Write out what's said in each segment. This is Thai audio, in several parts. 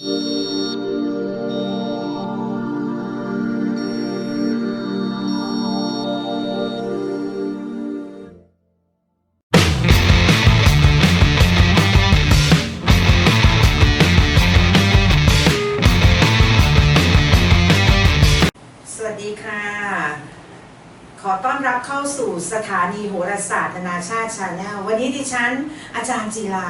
ส ถานีโหราศาสตร์นานาชาติชาแนลวันนี้ดิฉัน อาจารย์จีลา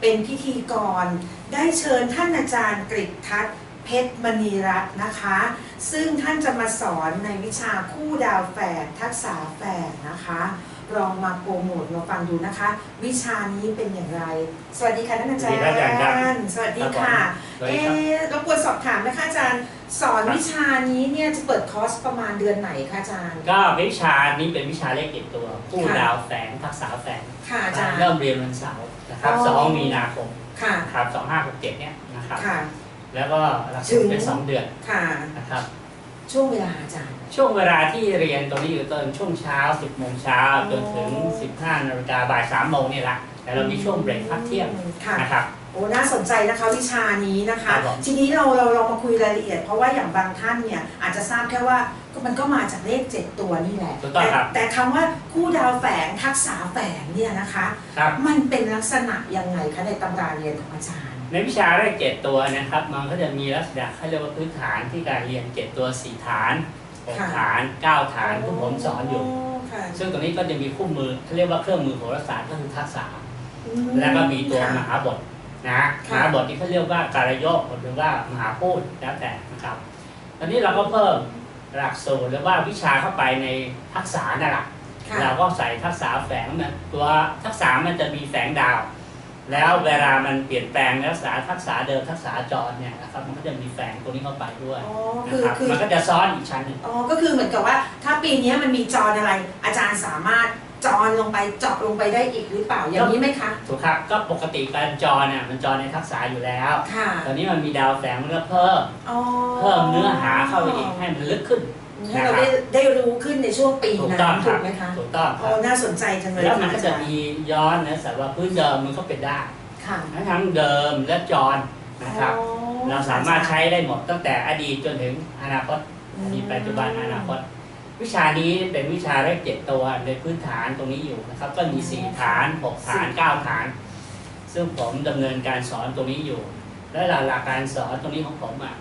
เป็นพิธีกร ได้เชิญท่านอาจารย์กฤษทัศน์เพชรมณีรัตน์นะคะ ซึ่งท่านจะมาสอนในวิชาคู่ดาวแฝดทักษะแฝดนะคะลองมาโปรโมทมาฟังดูนะคะ วิชานี้เป็นอย่างไร สวัสดีค่ะท่านอาจารสวัสดีครับอาจารย์ครับย์สวัสดีค่ะสวัสดีเอ๊ครับะรบกวนสอบถามนะคะอาจารย์ สอนวิชานี้เนี่ยจะเปิดคอร์สประมาณเดือนไหนคะอาจารย์ ก็วิชานี้เป็นวิชาเลขเก็บตัวผู้ค่ะดาวแฝงทักษะแฝงค่ะอาจารย์เริ่มเรียนวันเสาร์นะครับอ๋อสองมีนาคมค่ะนะครับสองห้าหกเจ็ดเนี่ยนะครับค่ะแล้วก็หลักถึสูงตรเป็นสองเดือนค่ะนะครับช่วงเวลาอาจารย์ ช่วงเวลาที่เรียนตรงนี้อยู่ตอนช่วงเช้า 10โมงเช้าจนถึง 15นาฬิกาบ่าย3โมงนี่แหละแต่เรามีช่วงเบรกพักเที่ยงค่ะนะครับ โอ้น่าสนใจนะคะวิชานี้นะคะ ครับผม ทีนี้เราเราเรามาคุยรายละเอียด เพราะว่าอย่างบางท่านเนี่ยอาจจะทราบแค่ว่าก็มันก็มาจากเลขเจ็ดตัวนี่แหละถูกต้องครับแต่แต่คำว่าคู่ดาวแฝงทักษะแฝงเนี่ยนะคะ ครับ มันเป็นลักษณะยังไงคะในตำราเรียนของอาจารย์ ในวิชาเลขเจ็ดตัวนะครับ มันก็จะมีลักษณะเขาเรียกว่าพื้นฐานที่การเรียนเจ็ดตัวสี่ฐานหกค่ะ ฐานเก้าฐานที่ผมสอนอยู่ ค่ะซึ่งตรงนี้ก็จะมีคู่มือเขาเรียกว่าเครื่องมือโหราศาสตร์ก็คือทักษะอืแล้วก็มีตัวมค่ะหาบท นะมค่ะหาบทที่เขาเรียกว่าการโยกหรือว่ามหาพูดแล้วแต่นะครับตอนนี้เราก็เพิ่มหลักสูตรหรือว่าวิชาเข้าไปในทักษะนั่นแหละค่ะเราก็ใส่ทักษะแฝงมันตัวทักษะมันจะมีแฝงดาว แล้วเวลามันเปลี่ยนแปลงทักษะทักษะเดิมทักษะจรเนี่ยนะครับมันก็จะมีแฝงตัวนี้เข้าไปด้วยอ๋อนะคือครับคือมันก็จะซ้อนอีกชั้นหนึ่งอ๋อก็คือเหมือนกับว่าถ้าปีนี้มันมีจอนอะไรอาจารย์สามารถ จอนลงไปเจาะลงไปได้อีกหรือเปล่าอย่างนี้ไหมคะถูกครับก็ปกติการจรเนี่ยมันจรในทักษะอยู่แล้ว ค่ะตอนนี้มันมีดาวแฝงมันก็เพิ่ม อ๋อเพิ่มเนื้อหาเข้าไปอีกให้มันลึกขึ้น ให้เราได้ได้รู้ขึ้นในช่วงปีถูกนั้ต้องนคถูรับกไหมคะถูกต้องคอ๋รัอบน่าสนใจจังเลยแล้วมันค่ก็จะอาารย์มีย้อนนะแต่ว่าพื้นเดิมมันก็เป็นได้ค่ะทั้งเดิมและจรนะครับ อ๋อเราสามารถใช้ได้หมดตั้งแต่อดีตจนถึงอนาคตอดีตปัจจุบันอนาคต วิชานี้เป็นวิชาเลขเจ็ดตัวในพื้นฐานตรงนี้อยู่นะครับ ก็มีสี่ฐานหกฐานเก้าฐาน ซึ่งผมดำเนินการสอนตรงนี้อยู่ และหลักการสอนตรงนี้ของผมอะ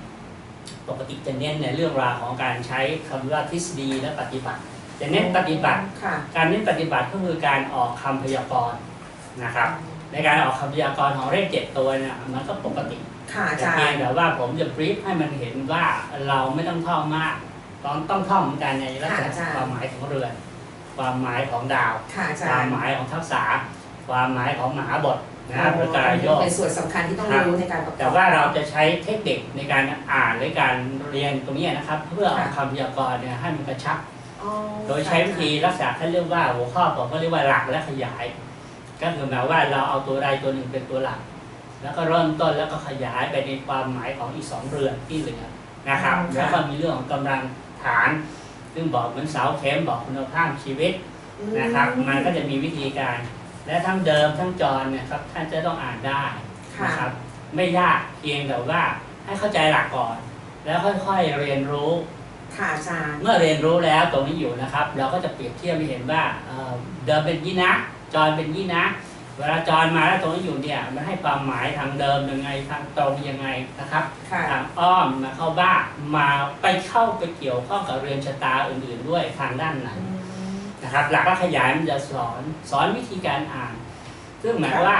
ปกติจะเน้นในเรื่องราวของการใช้คำว่าทฤษฎีและปฏิบัติจะเน้นปฏิบัติค่ะการเน้นปฏิบัติก็คือการออกคำพยากรณ์นะครับ ในการออกคำพยากรณ์ของเลขเจ็ดตัวเนี่ยมันก็ปกติค่ะอาแต่จารเพียงย์แต่ว่าผมจะบรีฟให้มันเห็นว่าเราไม่ต้องท่องมาก ต้องต้องท่องเหมือนกันในลักษณะความหมายของเรือน ความหมายของดาวค่ะอาจาความรย์หมายของทักษะความหมายของมหาบทนะประการโยกเป็นส่วนสำคัญที่ต้องรู้ในการประกอบแต่ว่าเราจะใช้เทคนิคในการอ่านหรือการเรียนตรงนี้นะครับ เพื่อเอาคำพยากรณ์เนี่ยให้มันกระชับอ๋อโดยใช้วิธีรักษาเขาเรียกว่าหัวข้อผมก็เรียกว่าหลักและขยาย ก็คือหมายว่าเราเอาตัวใดตัวหนึ่งเป็นตัวหลัก แล้วก็เริ่มต้นแล้วก็ขยายไปในความหมายของอีกสองเรือนที่เหลือนะครับ แล้วก็มีเรื่องของกำลัง ฐาน ซึ่งบอกเหมือนเสาเข็มบอกคุณภาพชีวิตอืนะครับ มันก็จะมีวิธีการ และทั้งเดิมทั้งจรเนี่ยครับท่านจะต้องอ่านได้ค่ะนะครับไม่ยากเพียงแต่ว่าให้เข้าใจหลักก่อน แล้วค่อยๆเรียนรู้ค่ะอาจารย์เมื่อเรียนรู้แล้วตรงนี้อยู่นะครับ เราก็จะเปรียบเทียบให้เห็นว่าเอ่อเดิมเป็นยี่นะจรเป็นยี่นะเวลาจรมาแล้วตรงนี้อยู่เนี่ยมันให้ความหมายทางเดิมยังไงทางตรงยังไงนะครับค่ะทางอ้อมมาเข้าบ้านมาไปเข้าไปเกี่ยวข้องกับเรือนชะตาอื่นๆด้วยทางด้านไหนอืมนะครับ หลักและขยายมันจะสอนสอนวิธีการอ่าน ซึ่งหมายว่า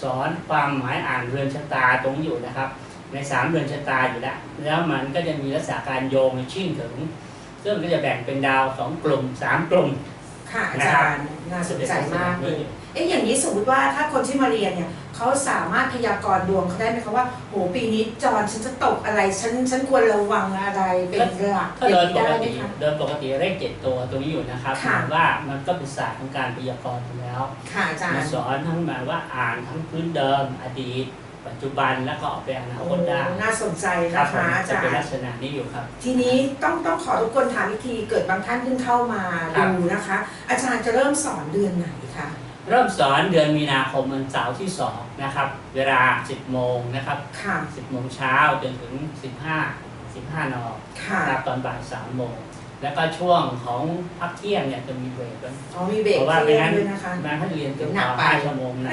สอนความหมายอ่านเรือนชะตาตรงนี้อยู่นะครับ ในสามเรือนชะตาอยู่แล้วแล้วมันก็จะมีลักษณะการโยงชิ่งถึง ซึ่งก็จะแบ่งเป็นดาวสองกลุ่มสามกลุ่ม ค่ะอาจารย์น่าสนใจมากเลยเอ๊ะอย่างนี้สมมติว่าถ้าคนที่มาเรียนเนี่ยเขาสามารถพยากรณ์ดวงเขาได้ไหมคะว่าโหปีนี้จรฉันจะตกอะไรฉันฉันควรระวังอะไรเป็นหลักก็อย่าโดงยนี้ปได้ไหมกติคะโดยปกติเลขเจ็ดตัวตรงนี้อยู่นะครับหค่ะมายว่ามันก็เป็นศาสตร์ของการพยากรณ์อยู่แล้วค่ะอาจารมาย์สอนทั้งหมายว่าอ่านทั้งพื้นเดิมอดีต ปัจจุบันแล้วก็ออกไปอนาโอ้คตได้น่าสนใจครันะบผมคะอาจะจารเป็นลัย์กษณะนี้อยู่ครับ ทีนี้ต้องต้องขอทุกคนถามวิธีเกิดบางท่านเพิ่งเข้ามาครับดูนะคะ อาจารย์จะเริ่มสอนเดือนไหนคะเริ่มสอนเดือนมีนาคมวันเสาร์ที่สองนะครับ เวลา 10 โมงนะครับค่ะ10 โมงเช้าจนถึง 15 15นค่ะนะครับตอนบ่าย3โมง แล้วก็ช่วงของพักเที่ยงเนี่ยจะมีเบรกด้วยอ๋อมีเบรกเพราะว่าเที่ไม่ยงงั้นด้วยนะคะมาให้เรียนเกือบหนักไปห้าชั่วโมงหนะ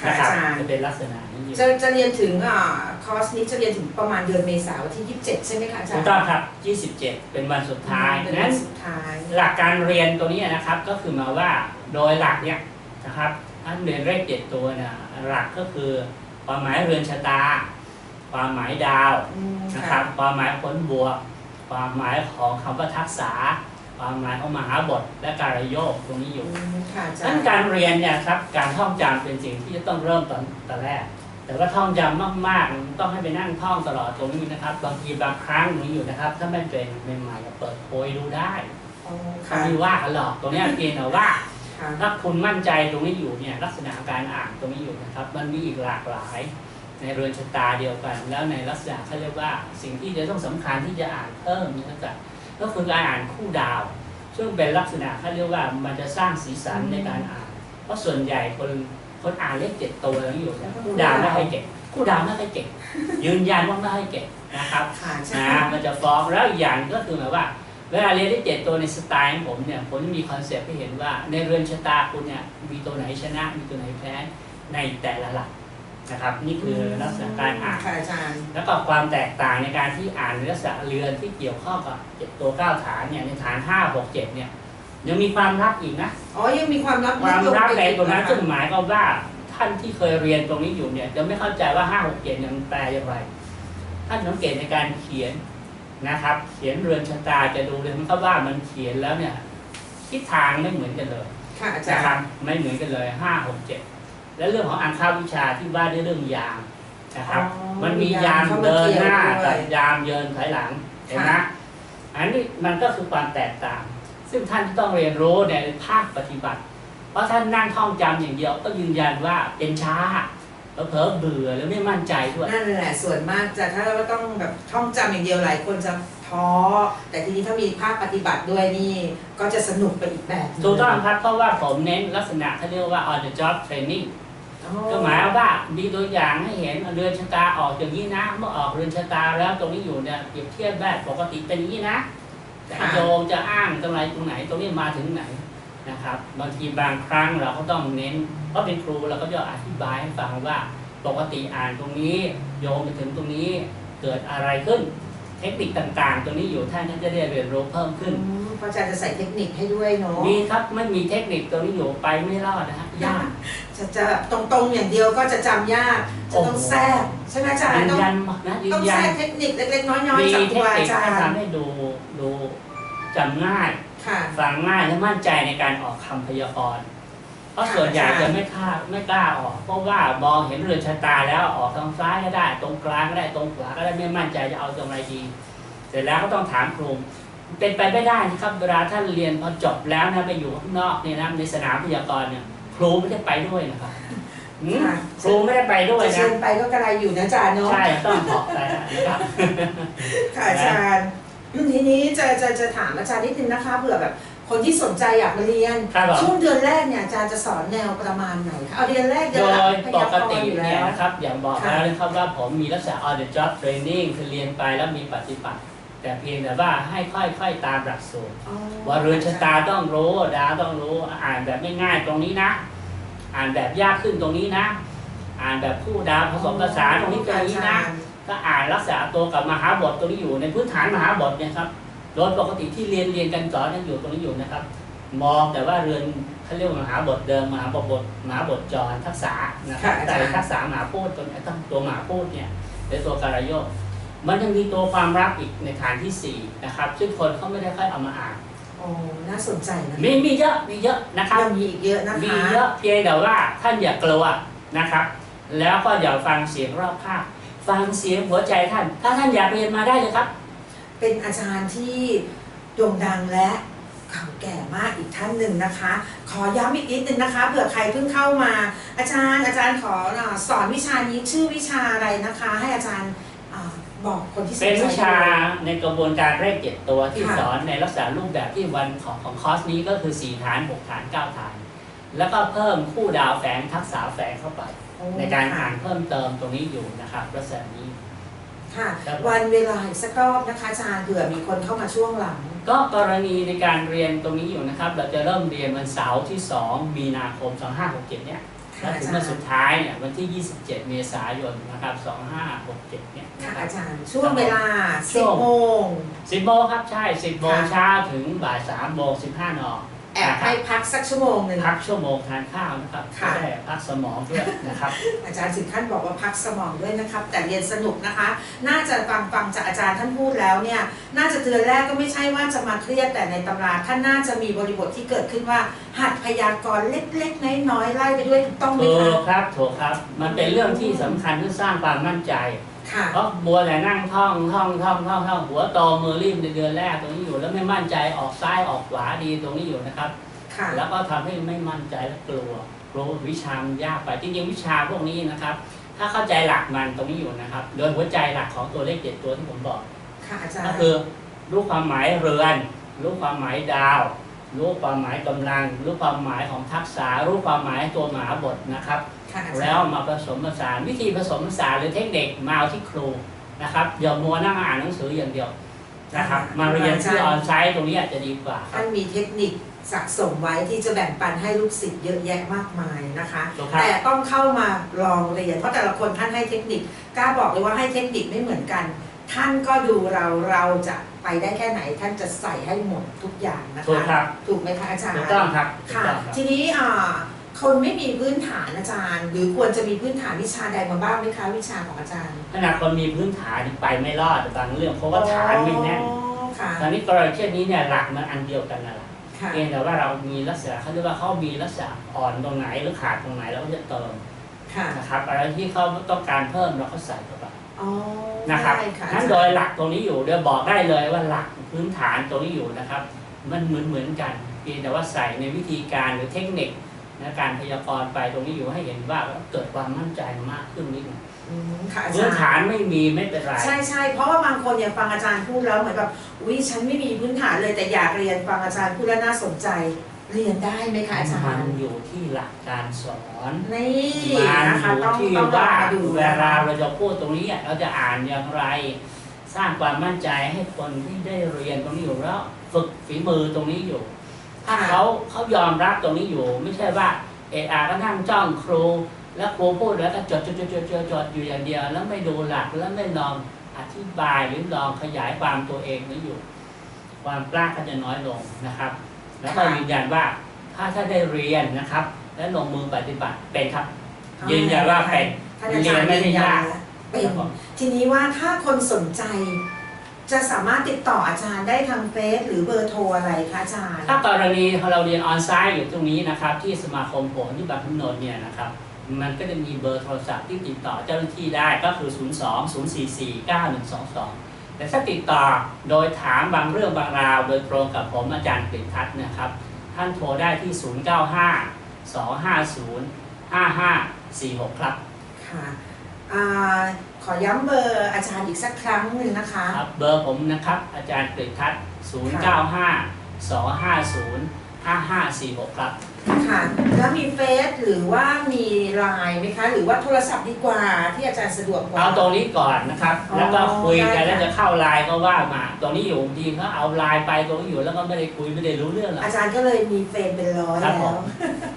ค่ะนะครับอาจารย์จะเป็นลักษณะนี้อยู่จะจะเรียนถึงอ่าคอร์สนี้จะเรียนถึงประมาณเดือนเมษายนวันที่ 27 ใช่ไหมคะอาจารถูย์กต้องครับ 27 เป็นวันสุดท้ายเป็นวันั้นนสุดท้ายหลักการเรียนตัวนี้นะครับก็คือมาว่าโดยหลักเนี่ยนะครับท่านเรียนเลขเจ็ดตัวเนี่ยหลักก็คือ ความหมายเรือนชะตา ความหมายดาวอืมนะครับความหมายผลบวก ความหมายของคำว่าทักษะความหมายของมหาบทและการโยกตรงนี้อยู่อืมค่ะอาจารนั้นย์การเรียนเนี่ยครับการท่องจำเป็นสิ่งที่จะต้องเริ่มตอนตอนแรก แต่ว่าท่องจำมากๆ ต้องให้ไปนั่งท่องตลอดตรงนี้นะครับ บางทีบางครั้งตรงนี้อยู่นะครับ ถ้าไม่เป็นใหม่ๆเปิดโพยดูได้อ๋อเขาค่ะไม่ว่ากันหรอกตรงเนี้ยเพียงแต่ว่าค่ะถ้าคุณมั่นใจตรงนี้อยู่เนี่ยลักษณะการอ่านตรงนี้อยู่นะครับ มันมีอีกหลากหลาย ในเรือนชะตาเดียวกัน แล้วในลักษณะเขาเรียกว่า สิ่งที่จะต้องสำคัญที่จะอ่านเพิ่มนี่ก็จะก็คือการอ่านคู่ดาว ซึ่งเป็นลักษณะเขาเรียกว่ามันจะสร้างสีสันในการอ่าน เพราะส่วนใหญ่คนคนอ่านเลขเจ็ดตัวแล้วอยู่เนี่ยคู่ดาวไม่ค่อยเก่งคู่ดาวไม่ค่อยเก่งยืนยันว่าไม่ค่อยเก่งนะครับค่ะใช่นะมันจะฟ้องแล้วอีกอย่างก็คือหมายว่าเวลาเรียนได้เจ็ดตัวในสไตล์ของผมเนี่ยผมจะมีคอนเซปต์ให้เห็นว่าในเรือนชะตาคุณเนี่ยมีตัวไหนชนะมีตัวไหนแพ้ในแต่ละหลัก นะครับนี่คือลักษณะการอ่าน ค่ะอาจารย์ แล้วก็ความแตกต่างในการที่อ่านในลักษณะเรือนที่เกี่ยวข้องกับเจ็ดตัวเก้าฐานเนี่ยในฐานห้าหกเจ็ดเนี่ยยังมีความลับอีกนะ อ๋อ ยังมีความลับความลับในตรงนั้นลึกลซึ่งไปอีกหมายความว่าท่านที่เคยเรียนตรงนี้อยู่เนี่ยจะไม่เข้าใจว่าห้าหกเจ็ดเนี่ยมันแปลอย่างไรท่านสังเกตในการเขียนนะครับ เขียนเรือนชะตาจะดูเลยมันก็ว่ามันเขียนแล้วเนี่ยทิศทางไม่เหมือนกันเลยค่ะอาจานะรครับย์ไม่เหมือนกันเลยห้าหกเจ็ด และเรื่องของอังคาวิชาที่ว่าด้วยเรื่องยามนะครับอ๋อมันมียามเข้เดินหน้ากี่ยวด้กัวบยยามเยินถอยหลังเห็นไหมค่ะอันนี้มันก็คือความแตกต่าง ซึ่งท่านต้องเรียนรู้ในภาคปฏิบัติ เพราะท่านนั่งท่องจำอย่างเดียวก็ยืนยันว่าเป็นช้าเผลอๆเบื่อแล้วไม่มั่นใจด้วยนั่นแหละส่วนมากจะถ้าว่าต้องแบบท่องจำอย่างเดียวหลายคนจะท้อแต่ทีนี้ถ้ามีภาคปฏิบัติด้วยนี่ก็จะสนุกไปอีกแบบหนึ่ถูกต้องครับเพราะว่าผมเน้นลักษณะเขาเรียกว่า on the job training อ๋อ ก็หมายวามว่ามีตัวอย่างให้เห็นเรือนชะตาออกอย่างนี้นะเมื่อออกเรือนชะตาแล้วตรงนี้อยู่เนี่ยเปรียบเทียบได้ปกติเป็นอย่างนี้นะแต่โยมจะอ้างตรงไหนตรงไหนตรงนี้มาถึงไหนนะครับบางทีบางครั้งเราก็ต้องเน้นเพราะเป็นครูเราก็จะอธิบายให้ฟังว่าปกติอ่านตรงนี้ โยมไปถึงตรงนี้เกิดอะไรขึ้น เทคนิคต่างๆตรงนี้อยู่ท่านก็จะได้เรียนรู้เพิ่มขึ้นอืมเพราะอาจารย์จะใส่เทคนิคให้ด้วยเนาะมีครับไม่มีเทคนิคตรงนี้อยู่ไปไม่รอดนะฮะยากจะจะตรงๆอย่างเดียวก็จะจำยากจะต้องโอ้โหแทรกใช่ไหมอาจารยืย์นต้องยันนะยืต้อนงยัแทรนกเทคนิคเล็กๆน้อยมีๆจากเทครูคบานิอาคจารให้ย์ทำให้ดูดูจำง่ายค่ะฟังง่ายและมั่นใจในการออกคำพยากรณ์ เพราะค่ะส่วนใหญ่อาจารย์จะไม่กล้าไม่กล้าออก เพราะว่ามองเห็นเรือนชะตาแล้วออกทางซ้ายก็ได้ ตรงกลางก็ได้ตรงขวาก็ได้ไม่มั่นใจจะเอาตรงไหนดี เสร็จแล้วก็ต้องถามครูเป็นไปไม่ได้นะครับเวลาท่านเรียนพอจบแล้วนะไปอยู่ข้างนอกเนี่ยนะในสนามพยากรณ์เนี่ยครูไม่ได้ไปด้วยนะครับหืมค่ะครูไม่ได้ไปด้วยจะเชินะญไปก็กระไรอยู่นะอาจารย์เนาะใช่ต้องบอกไปนะครับค่ะอาจารย์อืมทีนี้จะจะจะถามอาจารย์นิดนึงนะคะเผื่อแบบ คนที่สนใจอยากมาเรียน ครับผม ช่วงเดือนแรกเนี่ยอาจารย์จะสอนแนวประมาณไหนคะเอาเดือนแรกเดืโดอนละยพปยากติรณ์อยู่เนี่แล้ยว นะครับอย่างบอกค่ะ แล้วนะครับว่าผมมีลักษณะ on the job training คือเรียนไปแล้วมีปฏิบัติ แต่เพียงแต่ว่าให้ค่อยๆตามหลักสูตร อ๋อว่าเรือนชะตาต้องรู้ดาวต้องรู้อ่านแบบไม่ง่ายตรงนี้นะ อ่านแบบยากขึ้นตรงนี้นะ อ่านแบบคู่ดาวผสมภาษานตรงนี้ตรงนี้นะ ก็อ่านรักษาตัวกับมหาบทตรงนี้อยู่ในพื้นฐานมหาบทเนี่ยครับ โดยปกติที่เรียนเรียนกันสอนกันอยู่ตรงนี้อยู่นะครับ มองแต่ว่าเรือนเขาเรียกว่ามหาบทเดิมมหาบทบทมหาบทจรทักษะนะครับค่ะอาแต่จารย์ทักษะมหาพูดตัวนี้ต้องตัวมหาพูดเนี่ยเป็นตัวการโยกมันยังมีตัวความรักอีกในฐานที่สี่นะครับ ซึ่งคนเขาไม่ได้ค่อยเอามาอ่านโอ้น่าสนใจนะมีมีเยอะมีเยอะนะครับยังมีอีกเยอะนะคะมีเยอะเพียงแต่ว่าท่านอย่ากลัวนะครับ แล้วก็อย่าฟังเสียงรอบข้างฟังเสียงหัวใจท่าน ถ้าท่านอยากเรียนมาได้เลยครับ เป็นอาจารย์ที่โด่งดังและเก่าแก่มากอีกท่านหนึ่งนะคะ ขอย้ำอีกนิดนึงนะคะเผื่อใครเพิ่งเข้ามา อาจารย์อาจารย์ขออ่าสอนวิชานี้ชื่อวิชาอะไรนะคะ ให้อาจารย์อ่าบอกคนที่สนใจเป็นวิชาด้วยในกระบวนการเลขเจ็ดตัวที่ค่ะสอนในลักษณะรูปแบบที่วันของของคอร์สนี้ก็คือ 4 ฐาน 6 ฐาน 9 ฐาน แล้วก็เพิ่มคู่ดาวแฝงทักษะแฝงเข้าไปโอ้ในการค่ะอ่านเพิ่มเติมตรงนี้อยู่นะครับลักษณะนี้ ค่ะ ครับวันเวลาอีกสักรอบนะคะอาจารย์เผื่อมีคนเข้ามาช่วงหลัง ก็กรณีในการเรียนตรงนี้อยู่นะครับ เราจะเริ่มเรียนวันเสาร์ที่ 2 มีนาคม 2567 เนี่ยค่ะและถึงวันสุดท้ายเนี่ยวันที่ 27 เมษายนนะครับ 2567 เนี่ยค่ะนะครัอาบ จารย์ช่วงเวลาช่วง10โมง 10โมงครับใช่ 10โมงค่ะ เช้าถึงบ่าย3โมง15น แอบให้พักสักชั่วโมงหนึ่ง พักชั่วโมงทานข้าวนะครับค่ะจะได้พักสมองด้วยนะครับ อาจารย์ถึงขั้นบอกว่าพักสมองด้วยนะครับ แต่เรียนสนุกนะคะ น่าจะฟังฟังจากอาจารย์ท่านพูดแล้วเนี่ย น่าจะเตือนแรกก็ไม่ใช่ว่าจะมาเครียดแต่ในตำราท่านน่าจะมีบริบทที่เกิดขึ้นว่า หัดพยากรณ์เล็กๆน้อยๆไล่ไปด้วยถูกต้องไหมถูคะ กครับถูกครับ มันเป็นเรื่องที่สำคัญเพื่อสร้างความมั่นใจ ค่ะเพราะบัวแต่นั่งท่องท่องท่องท่องท่องหัวโตมือรีบในเดือนแรกตรงนี้อยู่แล้วไม่มั่นใจออกซ้ายออกขวาดีตรงนี้อยู่นะครับ ค่ะ แล้วก็ทำให้ไม่มั่นใจและกลัวกลัววิชามันยากไปจริงๆวิชาพวกนี้นะครับ ถ้าเข้าใจหลักมันตรงนี้อยู่นะครับโดยหัวใจหลักของตัวเลขเจ็ดตัวที่ผมบอก ค่ะอาจารย์ก็คือรู้ความหมายเรือน รู้ความหมายดาว รู้ความหมายกำลัง รู้ความหมายของทักษะรู้ความหมายตัวมหาบทนะครับค่ะอาจารย์ แล้วมาผสมผสานวิธีผสมผสานหรือเทคนิคมาเอาที่ครูนะครับอย่ามัวนั่งอ่านหนังสืออย่างเดียวนะครับมาเรียนที่ออนไซต์ตรงนี้อาจจะดีกว่าครัท่าบนมีเทคนิคสะสมไว้ที่จะแบ่งปันให้ลูกศิษย์เยอะแยะมากมายนะคะถูกครับแต่ต้องเข้ามาลองเรียน เพราะแต่ละคนท่านให้เทคนิคกล้าบอกเลยว่าให้เทคนิคไม่เหมือนกัน ท่านก็ดูเราเราจะไปได้แค่ไหน ท่านจะใส่ให้หมดทุกอย่างนะถูกคะครับถูกไหมคะอาจารย์ถูกต้องครับถูกค่ะต้องครับทีนี้อ่า คนไม่มีพื้นฐานอาจารย์ หรือควรจะมีพื้นฐานวิชาใดมาบ้างไหมคะวิชาของอาจารย์ขนาดคนมีพื้นฐานไปไม่รอดบางเรื่องเพราะว่าฐานไม่แน่นอ๋อค่ะตอนนี้กรณีเช่นนี้เนี่ยหลักมันอันเดียวกันนั่นแหละค่ะเพียงแต่ว่าเรามีลักษณะเขาเรียกว่าเขามีลักษณะอ่อนตรงไหนหรือขาดตรงไหนเราก็จะเติมค่ะนะครับอะไรที่เขาต้องการเพิ่มเราก็ใส่เข้าไปอ๋อนะครับได้ค่ะนั้นโดยหลักตรงนี้อยู่เดี๋ยวบอกได้เลยว่าหลักพื้นฐานตรงนี้อยู่นะครับ มันเหมือนเหมือนกันเพียงแต่ว่าใส่ในวิธีการหรือเทคนิค นะการพยากรณ์ไปตรงนี้อยู่ให้เห็นว่าเกิดความมั่นใจมากขึ้นนิดหนึงอืมค่ะอาพื้จานรย์ ฐานไม่มีไม่เป็นไร ใช่ใช่เพราะว่าบางคนเนี่ยฟังอาจารย์พูดแล้วเหมือนแบบอุ้ยฉันไม่มีพื้นฐานเลยแต่อยากเรียนฟังอาจารย์พูดแล้วน่าสนใจ เรียนได้ไหมคะอาจารมันย์อยู่ที่หลักการสอนนี่มันนะคะอยู่ต้องที่ต้องลองว่ามาดูเวลาเราจะพูดตรงนี้เราจะอ่านอย่างไร สร้างความมั่นใจให้คนที่ได้เรียนตรงนี้อยู่แล้ว ฝึกฝีมือตรงนี้อยู่ถ้า เขาเขายอมรับตรงนี้อยู่ ไม่ใช่ว่า เออาก็นั่งจ้องครู แล้วครูพูดแล้วก็จดจดจดจดจดจดอยู่อย่างเดียว แล้วไม่ดูหลักแล้วไม่ลองอธิบายหรือลองขยายความตัวเองนี้อยู่ ความกล้าก็จะน้อยลงนะครับ แล้วก็ยืนยันว่าถ้าถ้าได้เรียนนะครับ และลงมือปฏิบัติเป็นครับ ยืนยันว่าเป็นท่านอาจารย์เรียนไม่ยืได้นยัยานกแล้วเป็นทีนี้ว่าถ้าคนสนใจ จะสามารถติดต่ออาจารย์ได้ทางเฟซหรือเบอร์โทรอะไรคะอาจารย์ ถ้ากรณีเราเรียนออนไซต์อยู่ตรงนี้นะครับ ที่สมาคมผมที่บางขุนนนท์เนี่ยนะครับ มันก็จะมีเบอร์โทรศัพท์ที่ติดต่อเจ้าหน้าที่ได้ก็คือ 0 2 0 4 4 9 1 2 2 แต่ถ้าติดต่อโดยถามบางเรื่องบางราว โดยตรงกับผมอาจารย์กฤษทัศน์นะครับ ท่านโทรได้ที่ 0 9 5 2 5 0 5 5 4 6 ครับค่ะอา ขอย้ำเบอร์อาจารย์อีกสักครั้งหนึ่งนะคะ ครับเบอร์ผมนะครับ อาจารย์กฤษทัศน์0 9 5 2 5 0 5 5 4 6 ครับ ค่ะ แล้วมีเฟซหรือว่ามีไลน์ไหมคะ หรือว่าโทรศัพท์ดีกว่าที่อาจารย์สะดวกกว่า เอาตรงนี้ก่อนนะครับอ๋อแล้วก็คุยกันได้ค่ะแล้วจะเข้าไลน์ก็ว่ามาตรงนี้อยู่บางทีเขาเอาไลน์ไปตรงนี้อยู่แล้วก็ไม่ได้คุยไม่ได้รู้เรื่องหรอกอาจารย์ก็เลยมีเฟรนด์เป็นร้อยครัแล้บผวม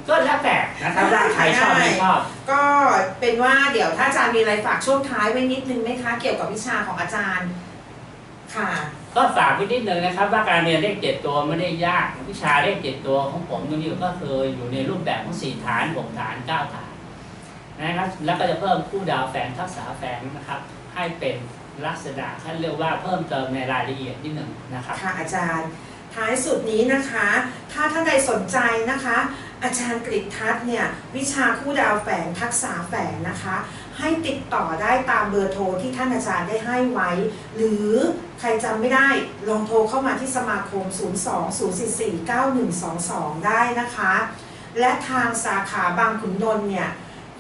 ก็แล้วแต่นะครับว่าใครชอบไม่ชอบ ก็เป็นว่าเดี๋ยวถ้าอาจารย์มีอะไรฝากช่วงท้ายไว้นิดนึงไหมคะ เกี่ยวกับวิชาของอาจารย์ ค่ะ ก็ฝากไว้นิดนึงนะครับ ว่าการเรียนเลขเจ็ดตัวไม่ได้ยาก วิชาเลขเจ็ดตัวของผมตรงนี้ก็คืออยู่ในรูปแบบของสี่ฐานหกฐานเก้าฐานนะครับแล้วก็จะเพิ่มคู่ดาวแฝงทักษะแฝงนะครับ ให้เป็นลักษณะท่านเรียกว่าเพิ่มเติมในรายละเอียดนิดหนึ่งนะครับค่ะอาจารย์ ท้ายสุดนี้นะคะ ถ้าท่านใดสนใจนะคะ อาจารย์กฤษทัศน์เนี่ยวิชาคู่ดาวแฝงทักษะแฝงนะคะ ให้ติดต่อได้ตามเบอร์โทรที่ท่านอาจารย์ได้ให้ไว้ หรือใครจำไม่ได้ลองโทรเข้ามาที่สมาคม 02-044-9122 ได้นะคะ และทางสาขาบางขุนนนท์เนี่ย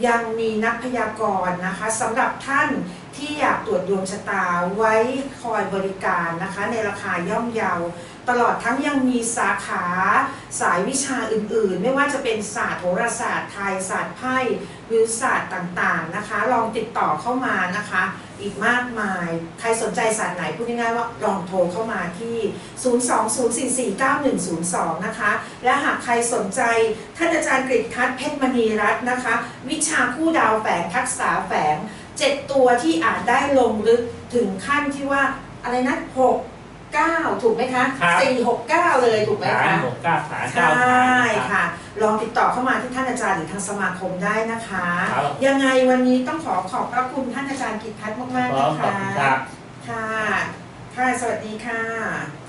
ยังมีนักพยากรณ์นะคะสำหรับท่านที่อยากตรวจดวงชะตาไว้คอยบริการนะคะ ในราคาย่อมเยา ตลอดทั้งยังมีสาขาสายวิชาอื่นๆ ไม่ว่าจะเป็นศาสตร์โหราศาสตร์ไทยศาสตร์ไพ่วิวศาสตร์ต่างๆนะคะ ลองติดต่อเข้ามานะคะ อีกมากมาย ใครสนใจศาสตร์ไหนพูดง่ายๆว่าลองโทรเข้ามาที่ 020449102 นะคะ และหากใครสนใจท่านอาจารย์กฤษทัศน์เพชรมณีรัตน์นะคะ วิชาคู่ดาวแฝงทักษะแฝง 7 ตัวที่อาจได้ลงลึกถึงขั้นที่ว่าอะไรนะ6 9 ถูกไหมคะ ครับ 4 6 9 เลยถูกไหมฐานคะ หกเก้าฐานใชเก้าฐาน่นะครับ ค่ะ ลองติดต่อเข้ามาที่ท่านอาจารย์หรือทางสมาคมได้นะคะ ครับ ยังไงวันนี้ต้องขอขอบพระคุณท่านอาจารย์กิตทัศน์มากพร้อๆมนะขอบคะ คุณครับ ค่ะ ค่ะ สวัสดีค่ะ